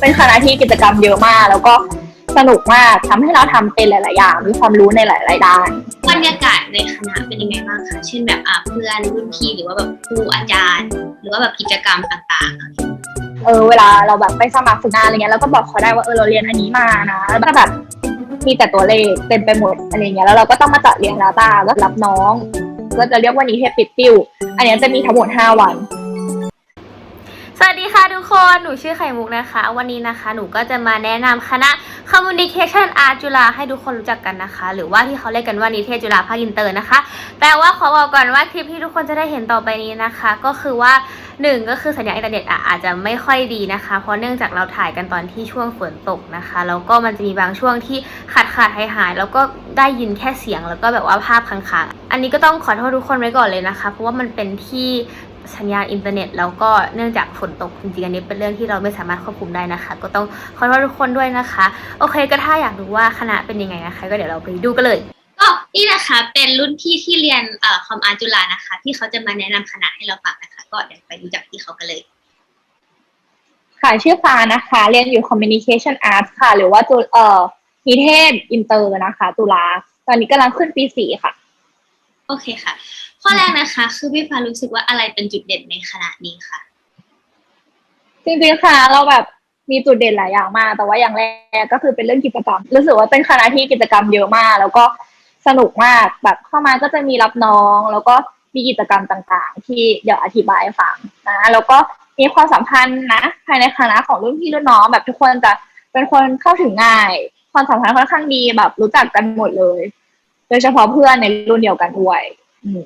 เป็นคณะที่กิจกรรมเยอะมาก แล้วก็สนุกมากทำให้เราทำเป็นหลาย ๆ อย่าง มีความรู้ในหลาย ๆ ด้านบรรยากาศในคณะเป็นยังไงบ้างคะเช่นแบบอ่าเพื่อนรุ่นพี่หรือว่าแบบครูอาจารย์ หรือว่าแบบกิจกรรมต่างๆอะเออเวลาเราแบบไปสมัครฝึกงานอะไรเงี้ยเราก็บอกเขาได้ว่าเออเราเรียนอันนี้มานะแล้วก็แบบมีแต่ตัวเลขเต็มไปหมดอะไรเงี้ยแล้วเราก็ต้องมาจัดเรียง Data ก็รับน้อง ก็จะเรียกว่านิเทศปิดติ้วอันเนี้ยจะมีทั้งหมด 5 วัน สวัสดีค่ะทุกคน หนูชื่อไข่มุกนะคะ วันนี้นะคะ หนูก็จะมาแนะนำคณะ Communication Art จุฬาให้ทุกคนรู้จักกันนะคะ หรือว่าที่เขาเรียกกันว่านิเทศจุฬาภาคอินเตอร์นะคะ แต่ว่าขอบอกก่อนว่าคลิปที่ทุกคนจะได้เห็นต่อไปนี้นะคะ ก็คือว่าหนึ่งก็คือสัญญาณอินเทอร์เน็ตอาจจะไม่ค่อยดีนะคะ เพราะเนื่องจากเราถ่ายกันตอนที่ช่วงฝนตกนะคะ แล้วก็มันจะมีบางช่วงที่ขาดขาดหายหายแล้วก็ได้ยินแค่เสียงแล้วก็แบบว่าภาพค้างๆอันนี้ก็ต้องขอโทษทุกคนไว้ก่อนเลยนะคะ เพราะว่ามันเป็นที่ สัญญาณอินเทอร์เน็ตแล้วก็เนื่องจากฝนตกจริงๆอันนี้เป็นเรื่องที่เราไม่สามารถควบคุมได้นะคะ ก็ต้องขอโทษทุกคนด้วยนะคะ โอเคก็ถ้าอยากรู้ว่าคณะเป็นยังไงนะคะ ก็เดี๋ยวเราไปดูกันเลยก็นี่นะคะเป็นรุ่นพี่ที่เรียนเอ่อคอมอาร์จุฬานะคะที่เขาจะมาแนะนำคณะให้เราฟังนะคะ ก็เดี๋ยวไปรู้จักพี่เขากันเลย ค่ะชื่อฟ้านะคะ เรียนอยู่ Communication Arts ค่ะ หรือว่าจุเอ่อนิเทศอินเตอร์นะคะตุลาตอนนี้กำลังขึ้นปีสี่ค่ะ โอเคค่ะ ข้อแรกนะคะ คือพี่ฟ้ารู้สึกว่าอะไรเป็นจุดเด่นในคณะนี้ค่ะ จริงๆค่ะ เราแบบมีจุดเด่นหลายอย่างมาก แต่ว่าอย่างแรกก็คือเป็นเรื่องกิจกรรม รู้สึกว่าเป็นคณะที่กิจกรรมเยอะมาก แล้วก็สนุกมาก แบบเข้ามาก็จะมีรับน้อง แล้วก็มีกิจกรรมต่างๆ ที่เดี๋ยวอธิบายฟังนะ แล้วก็มีความสัมพันธ์นะ ภายในคณะของรุ่นพี่รุ่นน้องแบบทุกคนจะเป็นคนเข้าถึงง่าย ความสัมพันธ์ค่อนข้างดีแบบรู้จักกันหมดเลย โดยเฉพาะเพื่อนในรุ่นเดียวกันด้วย อืม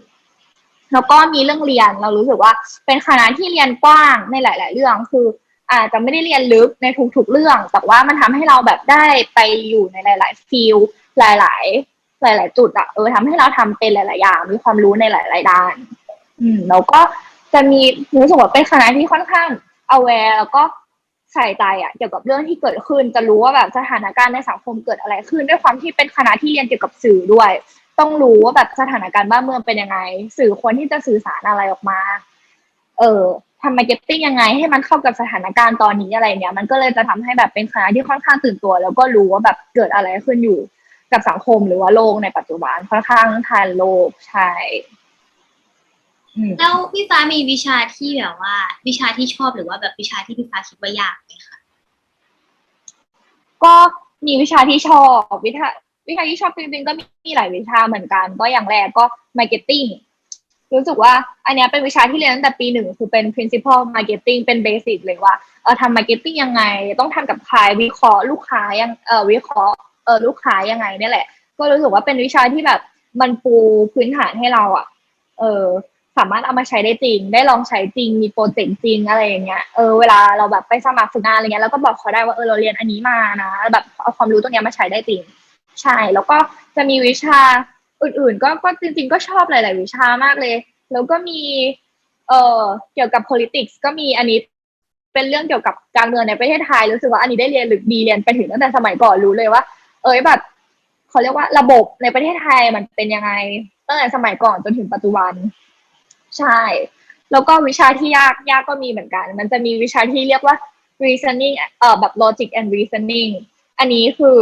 แล้วก็มีเรื่องเรียนเรารู้สึกว่า เป็นคณะที่เรียนกว้างในหลาย ๆ เรื่องคืออาจจะไม่ได้เรียนลึกในทุกๆเรื่อง แต่ว่ามันทำให้เราแบบได้ไปอยู่ในหลาย ๆ ฟิลหลาย ๆ หลาย ๆ จุดอะเออทำให้เราทำเป็นหลาย ๆ อย่าง มีความรู้ในหลาย ๆ ด้าน อืมแล้วก็จะมีรู้สึกว่าเป็นคณะที่ค่อนข้าง aware แล้วก็ใส่ใจอะเกี่ยวกับเรื่องที่เกิดขึ้น จะรู้ว่าแบบสถานการณ์ในสังคมเกิดอะไรขึ้น ด้วยความที่เป็นคณะที่เรียนเกี่ยวกับสื่อด้วย ต้องรู้ว่าแบบสถานการณ์บ้านเมืองเป็นยังไง สื่อควรที่จะสื่อสารอะไรออกมา เออทำมาร์เก็ตติ้งยังไง ให้มันเข้ากับสถานการณ์ตอนนี้อะไรเงี้ยมันก็เลยจะทำให้แบบเป็นคณะที่ค่อนข้างตื่นตัว แล้วก็รู้ว่าแบบเกิดอะไรขึ้นอยู่กับสังคมหรือว่าโลกในปัจจุบันค่อนข้างทันโลกใช่อืมแล้วพี่ฟ้ามีวิชาที่แบบว่า วิชาที่ชอบหรือว่าแบบวิชาที่พี่ฟ้าคิดว่ายากไหมคะก็มีวิชาที่ชอบวิชา วิชาที่ชอบจริงๆก็มีหลายวิชาเหมือนกัน ก็อย่างแรกก็ marketing รู้สึกว่าอันนี้เป็นวิชาที่เรียนตั้งแต่ปีหนึ่งคือเป็น principal marketing เป็น basic เลยว่าเออทำ marketing ยังไง ต้องทำกับใครวิเคราะห์ลูกค้ายังเออวิเคราะห์เออลูกค้ายังไงเนี่ยแหละ ก็รู้สึกว่าเป็นวิชาที่แบบมันปูพื้นฐานให้เราอะ เออสามารถเอามาใช้ได้จริง ได้ลองใช้จริง มีโปรเจกต์จริงอะไรอย่างเงี้ย เออ เวลาเราแบบไปสมัครฝึกงานอะไรเงี้ยเราก็บอกเขาได้ว่า เออ เราเรียนอันนี้มานะ แบบเอาความรู้ตรงเนี้ยมาใช้ได้จริง ใช่ แล้วก็จะมีวิชาอื่นๆ ก็ก็จริง ๆ ก็ชอบหลาย ๆ วิชามากเลย แล้วก็มีเอ่อเกี่ยวกับ politics ก็มีอันนี้เป็นเรื่องเกี่ยวกับการเมืองในประเทศไทยรู้สึกว่าอันนี้ได้เรียนหรือดีเรียนไปถึงตั้งแต่สมัยก่อนรู้เลยว่า เอ้ยแบบเขาเรียกว่าระบบในประเทศไทยมันเป็นยังไงตั้งแต่สมัยก่อนจนถึงปัจจุบัน ใช่ แล้วก็วิชาที่ยากยากก็มีเหมือนกัน มันจะมีวิชาที่เรียกว่า reasoning เอ่อแบบ logic and reasoning อันนี้คือ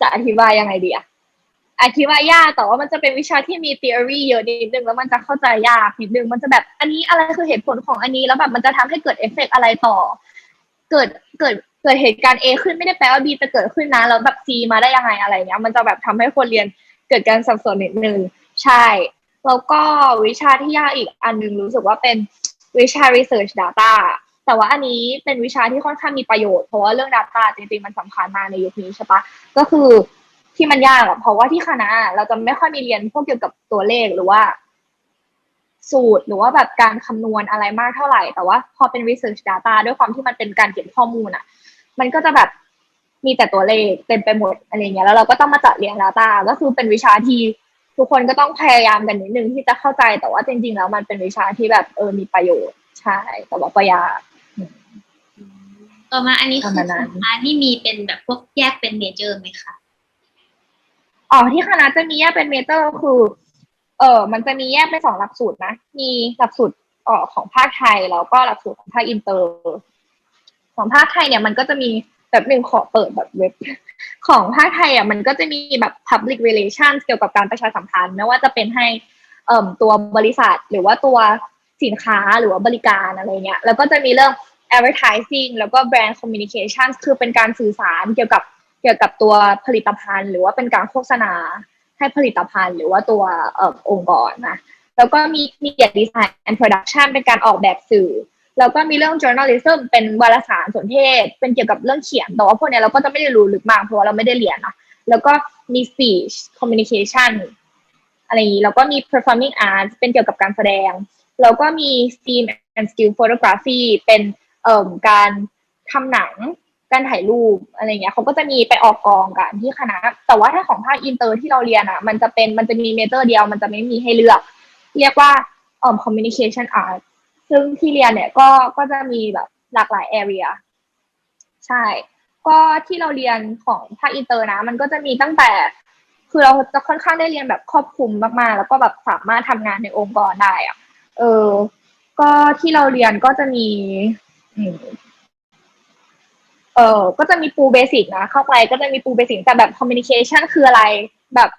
จะอธิบายยังไงดีอะอธิบายยากแต่ว่ามันจะเป็นวิชาที่มี theory เยอะนิดนึงแล้วมันจะเข้าใจยากนิดนึงมันจะแบบอันนี้อะไรคือเหตุผลของอันนี้แล้วแบบมันจะทำให้เกิดเอฟเฟกต์อะไรต่อ เกิดเกิดเกิดเหตุการณ์ A ขึ้นไม่ได้แปลว่า B จะเกิดขึ้นนะแล้วแบบ C มาได้ยังไงอะไรเงี้ยมันจะแบบทำให้คนเรียนเกิดการสับสนนิดนึงใช่แล้วก็วิชาที่ยากอีกอันหนึงรู้สึกว่าเป็นวิชา research data แต่ว่าอันนี้เป็นวิชาที่ค่อนข้างมีประโยชน์เพราะว่าเรื่อง data จริงๆมันสำคัญมากในยุคนี้ใช่ปะก็คือที่มันยากอะเพราะว่าที่คณะเราจะไม่ค่อยมีเรียนพวกเกี่ยวกับตัวเลขหรือว่า สูตรหรือว่าแบบการคำนวณอะไรมากเท่าไหร่ แต่ว่าพอเป็น research data ด้วยความที่มันเป็นการเก็บข้อมูลอะมันก็จะแบบมีแต่ตัวเลขเต็มไปหมดอะไรเงี้ยแล้วเราก็ต้องมาจัดเรียง data ก็คือเป็นวิชาที่ทุกคนก็ต้องพยายามกันนิดนึงที่จะเข้าใจแต่ว่าจริง ๆ แล้วมันเป็นวิชาที่แบบเออมีประโยชน์ใช่แต่ว่าก็ยาก ต่อมาอันนี้ปคืระอมาณนั้น คณะนี่มีเป็นแบบพวกแยกเป็นเมเจอร์ไหมคะอ๋อที่คณะจะมีแยกเป็นเมเจอร์คือ เออมันจะมีแยกเป็นสองหลักสูตรนะ มีหลักสูตรเอ่อของภาคไทยแล้วก็หลักสูตรของภาคอินเตอร์ ของภาคไทยเนี่ยมันก็จะมีแบบหนึ่งขอเปิดแบบเว็บ ของภาคไทยอะมันก็จะมีแบบ public relations เกี่ยวกับการประชาสัมพันธ์ไม่ว่าจะเป็นให้เอ่มตัวบริษัทหรือว่าตัวสินค้าหรือว่าบริการอะไรเงี้ย แล้วก็จะมีเรื่อง advertising แล้วก็ brand communication คือเป็นการสื่อสารเกี่ยวกับเกี่ยวกับตัวผลิตภัณฑ์ หรือว่าเป็นการโฆษณาให้ผลิตภัณฑ์ หรือว่าตัวอองค์กรนะแล้วก็มี media design and production เป็นการออกแบบสื่อ แล้วก็มีเรื่อง journalism เป็นวารสารสนเทศ เป็นเกี่ยวกับเรื่องเขียน แต่ว่าพวกเนี้ยเราก็จะไม่ได้รู้ลึกมากเพราะว่าเราไม่ได้เรียนนะแล้วก็มี speech communication อะไรอย่างนี้แล้วก็มี performing arts เป็นเกี่ยวกับการแสดง แล้วก็มี film and still photography เป็น เอ่อการทำหนังการถ่ายรูปอะไรเงี้ยเขาก็จะมีไปออกกองกันที่คณะ แต่ว่าถ้าของภาคอินเตอร์ที่เราเรียนอะ มันจะเป็นมันจะมีเมเจอร์เดียว มันจะไม่มีให้เลือก เรียกว่าเอ่อ communication art ซึ่งที่เรียนเนี่ยก็ก็จะมีแบบหลากหลาย area ใช่ ก็ที่เราเรียนของภาคอินเตอร์นะ มันก็จะมีตั้งแต่ คือเราจะค่อนข้างได้เรียนแบบครอบคลุมมากๆ แล้วก็แบบสามารถทำงานในองค์กรได้อะเออ ก็ที่เราเรียนก็จะมี เออก็จะมีปูเบสิกนะ เข้าไปก็จะมีปูเบสิกแต่แบบคอมมิ n นิเคชันคืออะไร แบบ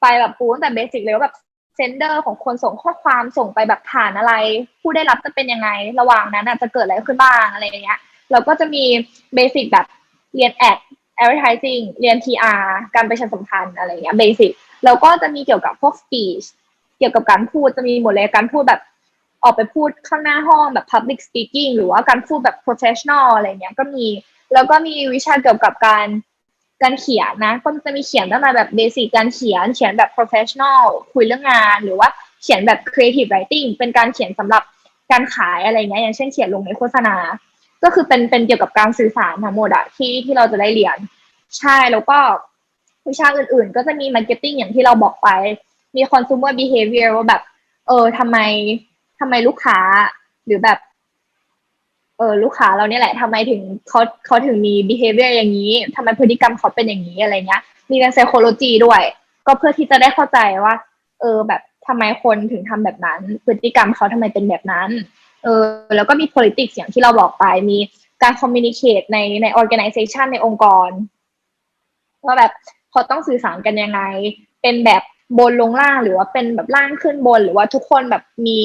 ไปแบบปูตั้งแต่เบสิกเลยว่าแบบเซนเดอร์ของคนส่งข้อความส่งไปแบบผ่านอะไร ผู้ได้รับจะเป็นยังไง ระหว่างนั้นน่ะจะเกิดอะไรขึ้นบ้างอะไรอย่างเงี้ยเราก็จะมีเบสิกแบบเรียนแอด advertising เรียน PR การประชาสัมพันธ์อะไรอย่างเงี้ยเบสิกแล้วก็จะมีเกี่ยวกับพวก speech เกี่ยวกับการพูดจะมีหมดเลยการพูดแบบ ออกไปพูดข้างหน้าห้องแบบ public speaking หรือว่าการพูดแบบ professional อะไรเงี้ยก็มี แล้วก็มีวิชาเกี่ยวกับการการเขียนนะ ก็จะมีเขียนตั้งแต่แบบเบสิกการเขียน เขียนแบบ professional คุยเรื่องงาน หรือว่าเขียนแบบ creative writing เป็นการเขียนสำหรับการขายอะไรเงี้ยอย่างเช่นเขียนลงในโฆษณา ก็คือเป็นเป็นเกี่ยวกับการสื่อสารทั้งหมดอะที่ที่เราจะได้เรียน ใช่แล้วก็วิชาอื่นๆ ก็จะมี marketing อย่างที่เราบอกไป มี consumer behavior ว่าแบบ เออทำไม ทำไมลูกค้าหรือแบบ เออลูกค้าเราเนี่ยแหละทำไมถึงเขาเขาถึงมี behavior อย่างนี้ทำไมพฤติกรรมเขาเป็นอย่างนี้อะไรเงี้ย มีเรื่อง psychology ด้วย ก็เพื่อที่จะได้เข้าใจว่า เออ แบบทำไมคนถึงทำแบบนั้น พฤติกรรมเขาทำไมเป็นแบบนั้น เออ แล้วก็มี politics อย่างที่เราบอกไป มีการ communicate ในใน organization ในองค์กรว่าแบบเขาต้องสื่อสารกันยังไง เป็นแบบบนลงล่างหรือว่าเป็นแบบล่างขึ้นบน หรือว่าทุกคนแบบมี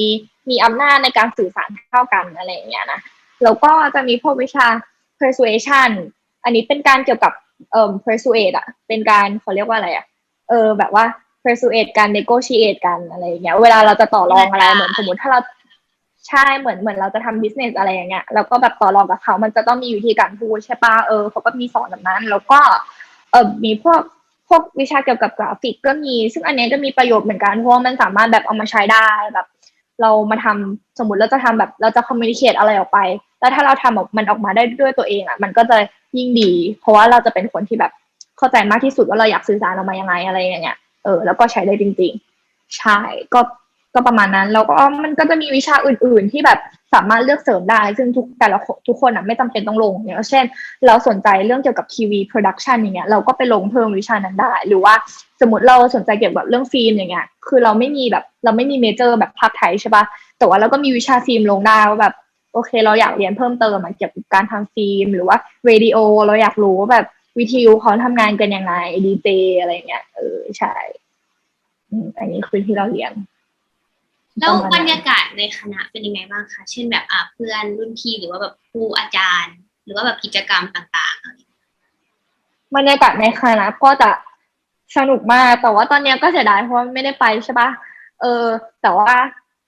มีอำนาจในการสื่อสารเท่ากันอะไรอย่างเงี้ยนะแล้วก็จะมีพวกวิชา persuasion อันนี้เป็นการเกี่ยวกับเอ่อ persuade อะเป็นการเขาเรียกว่าอะไรอะเออแบบว่า persuade การ negotiate กันอะไรอย่างเงี้ย เวลาเราจะต่อรองอะไรเหมือนสมมติถ้าเราใช่เหมือนเหมือนเราจะทำ business อะไรอย่างเงี้ยแล้วก็แบบต่อรองกับเขามันจะต้องมีวิธีการพูดใช่ปะเออเขาก็มีสอนแบบนั้น แล้วก็เออมีพวกพวกวิชาเกี่ยวกับกราฟิกก็มี ซึ่งอันเนี้ยก็มีประโยชน์เหมือนกันเพราะว่ามันสามารถแบบเอามาใช้ได้แบบ เรามาทำสมมติเราจะทำแบบเราจะคอมมิวนิเคตอะไรออกไป แล้วถ้าเราทำออกมันออกมาได้ด้วยตัวเองอะ มันก็จะยิ่งดี เพราะว่าเราจะเป็นคนที่แบบเข้าใจมากที่สุดว่าเราอยากสื่อสารออกมายังไงอะไรอย่างเงี้ย เออ แล้วก็ใช้ได้จริง ๆ ใช่ ก็ ก็ประมาณนั้นแล้วก็มันก็จะมีวิชาอื่น ๆ ที่แบบสามารถเลือกเสริมได้ ซึ่งทุกแต่ละทุกคนอะไม่จำเป็นต้องลงอย่างเช่น เราสนใจเรื่องเกี่ยวกับทีวีโปรดักชันอย่างเงี้ยเราก็ไปลงเพิ่มวิชานั้นได้ หรือว่าสมมติเราสนใจเกี่ยวกับเรื่องฟิล์มอย่างเงี้ยคือเราไม่มีแบบเราไม่มีเมเจอร์แบบภาคไทยใช่ปะแต่ว่าเราก็มีวิชาฟิล์มลงได้ว่าแบบโอเค เราอยากเรียนเพิ่มเติมเกี่ยวกับการทำฟิล์ม หรือว่าเรดิโอเราอยากรู้ว่าแบบวิทยุเขาทำงานกันยังไงดีเจอะไรเงี้ยเออใช่อันนี้คือที่เราเรียน แล้วประมาณนั้นบรรยากาศในคณะเป็นยังไงบ้างคะ เช่นแบบอ่าเพื่อนรุ่นพี่หรือว่าแบบครูอาจารย์ หรือว่าแบบกิจกรรมต่างๆอะไรบรรยากาศในคณะก็จะสนุกมาก แต่ว่าตอนเนี้ยก็เสียดายเพราะว่าไม่ได้ไปใช่ปะเออ แต่ว่า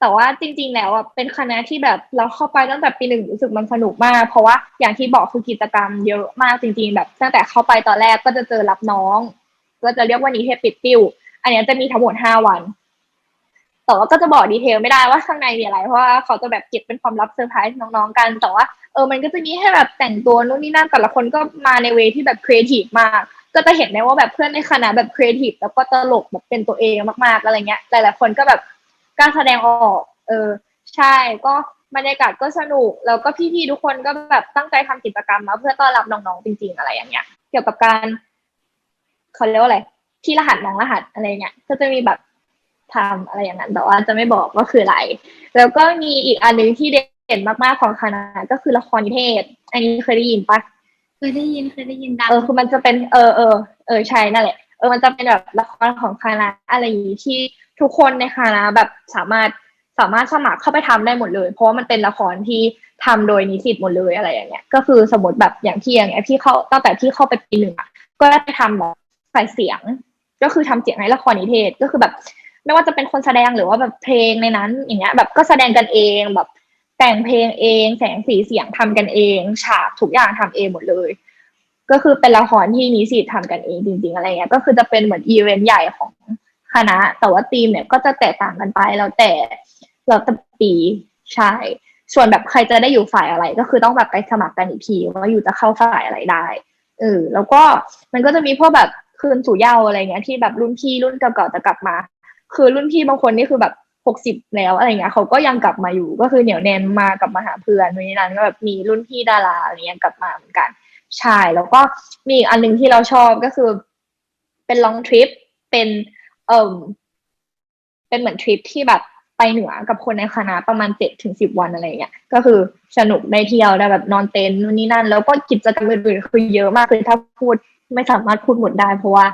แต่ว่าจริง ๆ แล้วอะเป็นคณะที่แบบเราเข้าไปตั้งแต่ปีหนึ่งรู้สึกมันสนุกมาก เพราะว่าอย่างที่บอกคือกิจกรรมเยอะมากจริง ๆ แบบตั้งแต่เข้าไปตอนแรกก็จะเจอรับน้อง ก็จะเรียกว่านิเทศปิดติ้วอันเนี้ยจะมีทั้งหมดห้าวัน แต่ว่าก็จะบอกดีเทลไม่ได้ว่าข้างในมีอะไร เพราะว่าเขาจะแบบเก็บเป็นความลับเซอร์ไพรส์น้องๆกัน แต่ว่าเออมันก็จะมีให้แบบแต่งตัวนู่นนี่นั่นแต่ละคนก็มาในเวที่แบบครีเอทีฟมาก ก็จะเห็นได้ว่าแบบเพื่อนในคณะแบบครีเอทีฟแล้วก็ตลกแบบเป็นตัวเองมากๆอะไรเงี้ยหลายๆคนก็แบบกล้าแสดงออก เออใช่ก็บรรยากาศก็สนุกแล้วก็พี่ๆทุกคนก็แบบตั้งใจทำกิจกรรมมาเพื่อต้อนรับน้องๆจริง ๆ อะไรอย่างเงี้ย เกี่ยวกับการเขาเรียกว่าอะไรที่รหัสน้องรหัสอะไรเงี้ยก็จะมีแบบ ทำอะไรอย่างนั้น แต่ว่าจะไม่บอกว่าคืออะไร แล้วก็มีอีกอันหนึงที่เด่นมากๆของคณะก็คือละครนิเทศ อันนี้เคยได้ยินปะเคยได้ยินเคยได้ยินดังเออคือมันจะเป็นเออเออเออใช่นั่นแหละเออมันจะเป็นแบบละครของคณะอะไรอย่างนี้ที่ทุกคนในคณะแบบสามารถสามารถสมัครเข้าไปทำได้หมดเลย เพราะว่ามันเป็นละครที่ทำโดยนิสิตหมดเลยอะไรอย่างเงี้ย ก็คือสมมติแบบอย่างที่อย่างเงี้ยพี่เข้าตั้งแต่พี่เข้าไปปีหนึ่งอะก็ได้ไปทำแบบใส่เสียง ก็คือทำเสียงให้ละครนิเทศก็คือแบบ ไม่ว่าจะเป็นคนแสดงหรือว่าแบบเพลงในนั้น อย่างเงี้ย แบบก็แสดงกันเองแบบแต่งเพลงเอง แสงสีเสียงทำกันเอง ฉากทุกอย่างทำเองหมดเลย ก็คือเป็นละครที่นิสิตทำกันเองจริง ๆ อะไรเงี้ย ก็คือจะเป็นเหมือนอีเวนต์ใหญ่ของคณะ แต่ว่าธีมเนี่ยก็จะแตกต่างกันไปแล้วแต่แล้วแต่ปีใช่ส่วนแบบใครจะได้อยู่ฝ่ายอะไร ก็คือต้องแบบไปสมัครกันอีกทีว่าอยู่จะเข้าฝ่ายอะไรได้เออแล้วก็มันก็จะมีพวกแบบคืนสู่เหย้าอะไรเงี้ยที่แบบรุ่นพี่รุ่นเก่าๆจะกลับมา คือรุ่นพี่บางคนนี่คือแบบหกสิบแล้วอะไรเงี้ยเขาก็ยังกลับมาอยู่ก็คือเหนียวแน่นมากลับมาหาเพื่อนวันนี้นั้นก็แบบมีรุ่นพี่ดาราอะไรเงี้ยกลับมาเหมือนกันใช่แล้วก็มีอีกอันหนึ่งที่เราชอบก็คือ เป็นลองทริปเป็นเอ่มเป็นเหมือนทริปที่แบบไปเหนือกับคนในคณะประมาณเจ็ดถึงสิบวันอะไรเงี้ยก็คือสนุกได้เที่ยวได้แบบนอนเต็นท์นู่นนี่นั่น แล้วก็กิจกรรมอื่นๆคือเยอะมากคือถ้าพูดไม่สามารถพูดหมดได้ เพราะว่า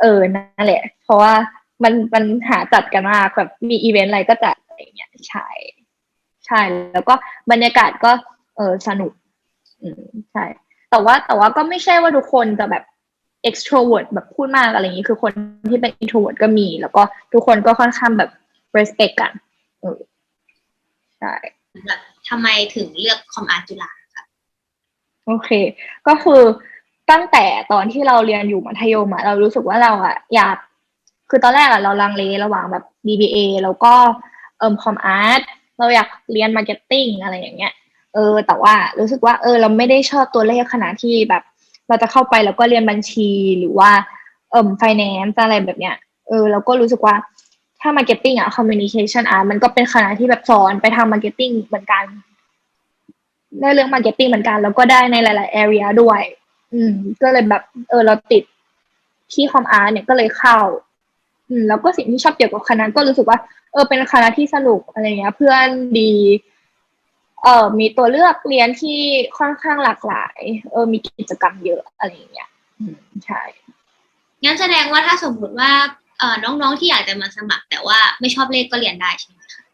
เออนั่นแหละ เพราะว่า มันมันหาจัดกันมากแบบมีอีเวนต์อะไรก็จัดอะไรเงี้ยใช่ใช่แล้วก็บรรยากาศก็ เออสนุก อืมใช่ แต่ว่าแต่ว่าก็ไม่ใช่ว่าทุกคนจะแบบ extrovert แบบพูดมากอะไรอย่างนี้ คือคนที่เป็น introvert ก็มี แล้วก็ทุกคนก็ค่อนข้างแบบ respect กันเออใช่แบบทำไมถึงเลือกคอมอาร์ตจุฬาคะโอเค ก็คือตั้งแต่ตอนที่เราเรียนอยู่มัธยมอะเรารู้สึกว่าเราอะอยาก คือตอนแรกอะเราลังเลระหว่างแบบ BBA แล้วก็เอิมคอมอาร์ตเราอยากเรียนมาร์เก็ตติ้งอะไรอย่างเงี้ยเออ แต่ว่ารู้สึกว่าเออ เราไม่ได้ชอบตัวเลขขนาดที่แบบ เราจะเข้าไปแล้วก็เรียนบัญชีหรือว่าเอิมไฟแนนซ์อะไรแบบเนี้ยเออเราก็รู้สึกว่าถ้ามาร์เก็ตติ้งอะคอมมิวนิเคชันอาร์มันก็เป็นคณะที่แบบสอนไปทางมาร์เก็ตติ้งเหมือนกันได้เรื่องมาร์เก็ตติ้งเหมือนกัน แล้วก็ได้ในหลาย ๆ area ด้วย อืม ก็เลยแบบ เออ เราติดที่คอมอาร์เนี่ยก็เลยเข้า แล้วก็สิ่งที่ชอบเกี่ยวกับคณะก็รู้สึกว่า เออเป็นคณะที่สนุกอะไรเงี้ย เพื่อนดี เออมีตัวเลือกเรียนที่ค่อนข้างหลากหลาย เออมีกิจกรรมเยอะอะไรอย่างเงี้ยอืมใช่งั้นแสดงว่าถ้าสมมติว่าเอ่อน้องๆที่อยากจะมาสมัคร แต่ว่าไม่ชอบเลขก็เรียนได้ใช่ไหมคะ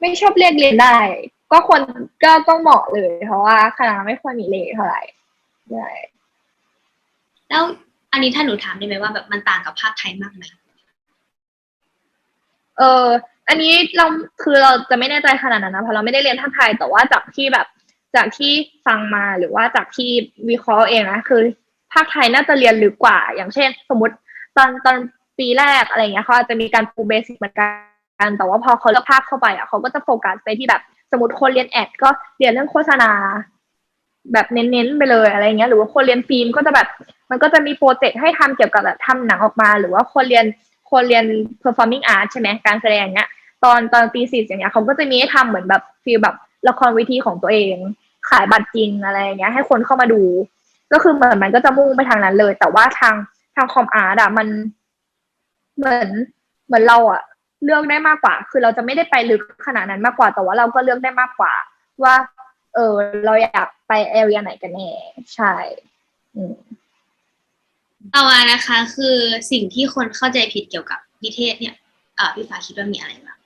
ไม่ชอบเรียกเรียนได้ ก็ควรก็ก็เหมาะเลย เพราะว่าคณะไม่ค่อยมีเลขเท่าไหร่ใช่แล้ว อันนี้ถ้าหนูถามได้ไหมว่าแบบมันต่างกับภาคไทยมากไหมเอออันนี้เราคือเราจะไม่แน่ใจขนาดนั้นนะเพราะเราไม่ได้เรียนภาคไทยแต่ว่าจากที่แบบ จากที่ฟังมาหรือว่าจากที่วิเคราะห์เองนะคือภาคไทยน่าจะเรียนลึกกว่า อย่างเช่น สมมติตอนตอนปีแรกอะไรเงี้ยเขาอาจจะมีการปูเบสิกเหมือนกันแต่ว่าพอเขาเลือกภาคเข้าไปอะเขาก็จะโฟกัสไปที่แบบ สมมติคนเรียนแอดก็เรียนเรื่องโฆษณา แบบเน้นๆไปเลยอะไรเงี้ยหรือว่าคนเรียนฟิล์มก็จะแบบ มันก็จะมีโปรเจกต์ให้ทำเกี่ยวกับแบบทำหนังออกมา หรือว่าคนเรียนคนเรียน performing art ใช่ไหมการแสดงเนี้ยตอนตอนปีสี่อย่างเงี้ยเขาก็จะมีให้ทำเหมือนแบบฟีลแบบละครวิธีของตัวเอง ขายบัตรจริงอะไรเงี้ย ให้คนเข้ามาดู ก็คือเหมือนมันก็จะมุ่งไปทางนั้นเลย แต่ว่าทางทางคอมอาร์ตอะมันเหมือนเหมือนเราอะเลือกได้มากกว่า คือเราจะไม่ได้ไปลึกขนาดนั้นมากกว่า แต่ว่าเราก็เลือกได้มากกว่า ว่า เออ เราอยากไปแอเรียไหนกันแน่ใช่อืมต่อมานะคะ คือสิ่งที่คนเข้าใจผิดเกี่ยวกับนิเทศเนี่ยเอ่อพี่ฟ้าคิดว่ามีอะไรบ้าง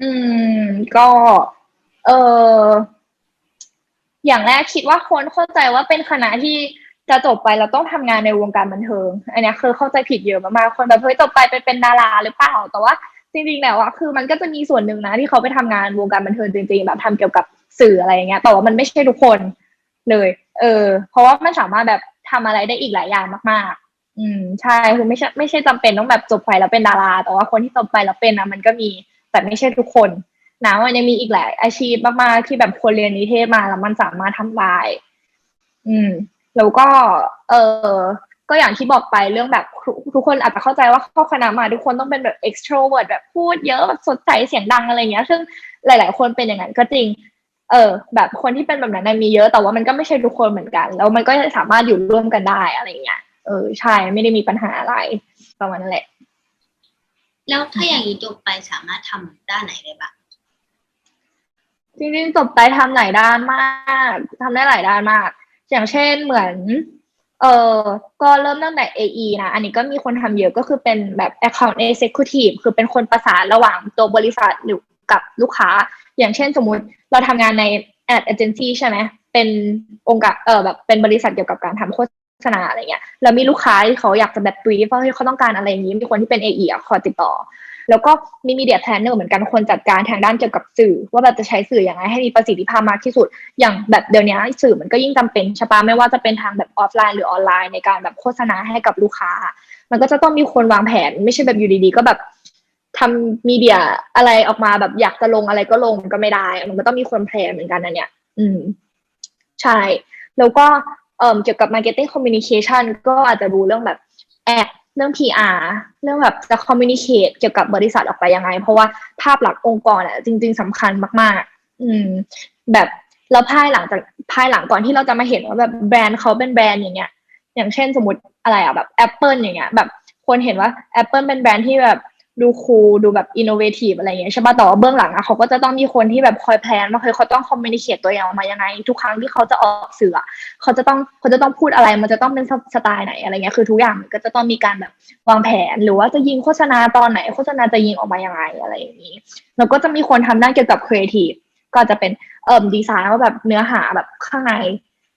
อืม ก็ เอออย่างแรกคิดว่าคนเข้าใจว่าเป็นคณะที่จะจบไปเราต้องทำงานในวงการบันเทิง อันเนี้ยคือเข้าใจผิดเยอะมากๆคนแบบเฮ้ยจบไปไปเป็นดาราหรือเปล่า แต่ว่า จริงๆแล้วอะคือมันก็จะมีส่วนหนึ่งนะ ที่เขาไปทำงานวงการบันเทิงจริง ๆ แบบทำเกี่ยวกับสื่ออะไรอย่างเงี้ยแต่ว่ามันไม่ใช่ทุกคนเลย เออ เพราะว่ามันสามารถแบบทำอะไรได้อีกหลายอย่างมาก ๆ อืมใช่คือไม่ใช่ไม่ใช่จำเป็นต้องแบบจบไปแล้วเป็นดารา แต่ว่าคนที่จบไปแล้วเป็นนะมันก็มีแต่ไม่ใช่ทุกคนนะมันยังมีอีกหลายอาชีพมากๆที่แบบคนเรียนนิเทศมาแล้วมันสามารถทำได้ อืมแล้วก็ เออ ก็อย่างที่บอกไปเรื่องแบบทุกทุกคนอาจจะเข้าใจว่าเข้าคณะมาทุกคนต้องเป็นแบบ extrovert แบบพูดเยอะแบบสดใสเสียงดังอะไรเงี้ย ซึ่งหลาย ๆ คนเป็นอย่างนั้นก็จริง เออ แบบคนที่เป็นแบบนั้นนะมีเยอะแต่ว่ามันก็ไม่ใช่ทุกคนเหมือนกัน แล้วมันก็สามารถอยู่ร่วมกันได้อะไรเงี้ยเออใช่ไม่ได้มีปัญหาอะไรประมาณนั้นแหละ แล้วถ้าอย่างนี้จบไปสามารถทำด้านไหนได้บ้างจริงๆจบไปทำหลายด้านมากทำได้หลายด้านมาก อย่างเช่นเหมือน เออก็เริ่มตั้งแต่ AE นะ อันนี้ก็มีคนทำเยอะก็คือเป็นแบบ account executive คือเป็นคนประสานระหว่างตัวบริษัทหรือกับลูกค้า อย่างเช่นสมมุติเราทำงานใน ad agency ใช่ไหม เป็นองค์กรเออแบบเป็นบริษัทเกี่ยวกับการทำโฆษณาอะไรเงี้ยแล้วมีลูกค้าที่เขาอยากจะแบบ brief ว่าเฮ้ยเขาต้องการอะไรอย่างนี้ มีคนที่เป็น AE อะคอยติดต่อ แล้วก็มีมีเดียแพลนเนอร์เหมือนกันคนจัดการทางด้านเกี่ยวกับสื่อ ว่าแบบจะใช้สื่ออย่างไรให้มีประสิทธิภาพมากที่สุด อย่างแบบเดี๋ยวนี้สื่อมันก็ยิ่งจำเป็นใช่ปะไม่ว่าจะเป็นทางแบบออฟไลน์หรือออนไลน์ในการแบบโฆษณาให้กับลูกค้า มันก็จะต้องมีคนวางแผน ไม่ใช่แบบอยู่ดีๆ ก็แบบทำมีเดียอะไรออกมาแบบอยากจะลงอะไรก็ลงก็ไม่ได้ มันก็ต้องมีคนแพลนเหมือนกันนะเนี่ย อืม ใช่ แล้วก็เอ่อเกี่ยวกับ marketing communication ก็อาจจะรู้เรื่องแบบแอด รื่อง PR เรื่องแบบจะคอมมิวนิเคชเกี่ยวกับบริษัทออกไปยังไง เพราะว่าภาพลักษณ์องค์กรอะจริง ๆสำคัญมาก ๆ อืม แบบแล้วภายหลังจากภายหลังก่อนที่เราจะมาเห็นว่าแบบแบรนด์เขาเป็นแบรนด์อย่างเงี้ย อย่างเช่นสมมติอะไรอะแบบ Apple อย่างเงี้ย แบบคนเห็นว่า Apple เป็นแบรนด์ที่แบบ ดูคูลดูแบบอินโนเวทีฟอะไรเงี้ยใช่ป่ะแต่ว่าเบื้องหลังอะเขาก็จะต้องมีคนที่แบบคอยแพลนว่าเฮ้ยเขาต้องคอมมิวนิเคตตัวเองออกมายังไง ทุกครั้งที่เขาจะออกสื่อเขาจะต้องเขาจะต้องพูดอะไรมันจะต้องเป็นสไตล์ไหนอะไรเงี้ยคือทุกอย่างมันก็จะต้องมีการแบบวางแผน หรือว่าจะยิงโฆษณาตอนไหน โฆษณาจะยิงออกมายังไงอะไรอย่างนี้แล้วก็จะมีคนทำด้านเกี่ยวกับครีเอทีฟก็จะเป็นเอ่อดีไซน์ว่าแบบเนื้อหาแบบข้างใน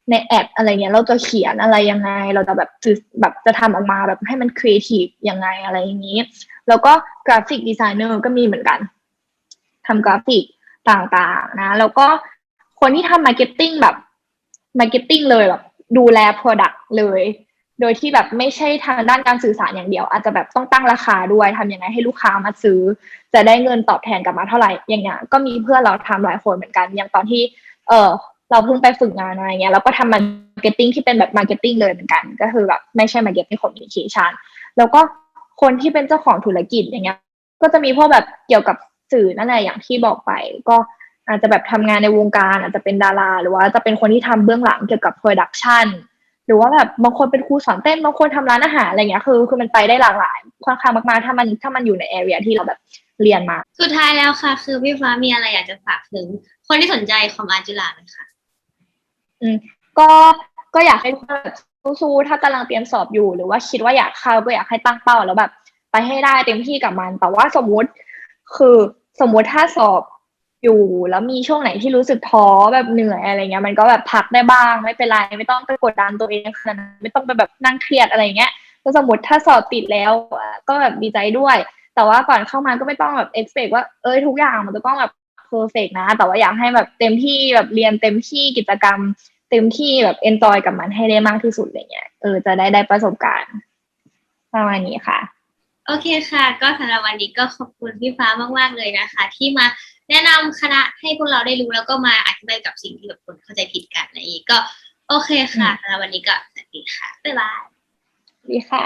ในแอดอะไรเงี้ยเราจะเขียนอะไรยังไง เราจะแบบสื่อแบบจะทำออกมาแบบให้มันครีเอทีฟยังไงอะไรอย่างนี้ แล้วก็กราฟิกดีไซเนอร์ก็มีเหมือนกันทำกราฟิกต่างๆนะ แล้วก็คนที่ทำมาร์เก็ตติ้งแบบมาร์เก็ตติ้งเลยแบบดูแล Product เลย โดยที่แบบไม่ใช่ทางด้านการสื่อสารอย่างเดียว อาจจะแบบต้องตั้งราคาด้วยทำยังไงให้ลูกค้ามาซื้อ จะได้เงินตอบแทนกลับมาเท่าไหร่อย่างเงี้ยก็มีเพื่อนเราทำหลายคนเหมือนกันอย่างตอนที่ เออ เราเพิ่งไปฝึกงานอะไรเงี้ยเราก็ทำมาร์เก็ตติ้งที่เป็นแบบมาร์เก็ตติ้งเลยเหมือนกัน ก็คือแบบไม่ใช่มาร์เก็ตติ้งคอมมิวนิเคชันแล้วก็คนที่เป็นเจ้าของธุรกิจอย่างเงี้ย ก็จะมีพวกแบบเกี่ยวกับสื่อนั่นแหละอย่างที่บอกไป ก็อาจจะแบบทำงานในวงการ อาจจะเป็นดารา หรือว่าจะเป็นคนที่ทำเบื้องหลังเกี่ยวกับโปรดักชันหรือว่าแบบบางคนเป็นครูสอนเต้นบางคนทำร้านอาหารอะไรเงี้ยคือคือมันไปได้หลากหลายค่อนข้างมากๆถ้ามันถ้ามันอยู่ในแอเรียที่เราแบบเรียนมา สุดท้ายแล้วค่ะ คือพี่ฟ้ามีอะไรอยากจะฝากถึง คนที่สนใจคอมอาร์จุฬาไหมคะ ก็ก็อยากให้ทุกคนแบบสู้ๆถ้ากำลังเตรียมสอบอยู่ หรือว่าคิดว่าอยากเข้าก็อยากให้ตั้งเป้าแล้วแบบ ไปให้ได้เต็มที่กับมัน แต่ว่าสมมุติคือสมมุติถ้าสอบอยู่แล้วมีช่วงไหนที่รู้สึกท้อแบบเหนื่อยอะไรเงี้ย มันก็แบบพักได้บ้างไม่เป็นไรไม่ต้องไปกดดันตัวเองขนาดนั้นไม่ต้องไปแบบนั่งเครียดอะไรเงี้ยก็สมมติถ้าสอบติดแล้วก็แบบดีใจด้วย แต่ว่าก่อนเข้ามาก็ไม่ต้องแบบ expect ว่าเอ้ยทุกอย่างมันจะต้องแบบ perfect นะ แต่ว่าอยากให้แบบเต็มที่แบบเรียนเต็มที่กิจกรรม เต็มที่แบบเอนจอยกับมันให้ได้มากที่สุดอะไรเงี้ยเออจะได้ได้ประสบการณ์ประมาณนี้ค่ะ โอเคค่ะ ก็สำหรับวันนี้ก็ขอบคุณพี่ฟ้ามากมากเลยนะคะ ที่มาแนะนำคณะให้พวกเราได้รู้แล้วก็มาอธิบายกับสิ่งที่แบบคนเข้าใจผิดกันอะไรอย่างนี้ก็ โอเคค่ะสำหรับวันนี้ก็สวัสดีค่ะบ๊ายบายดีค่ะ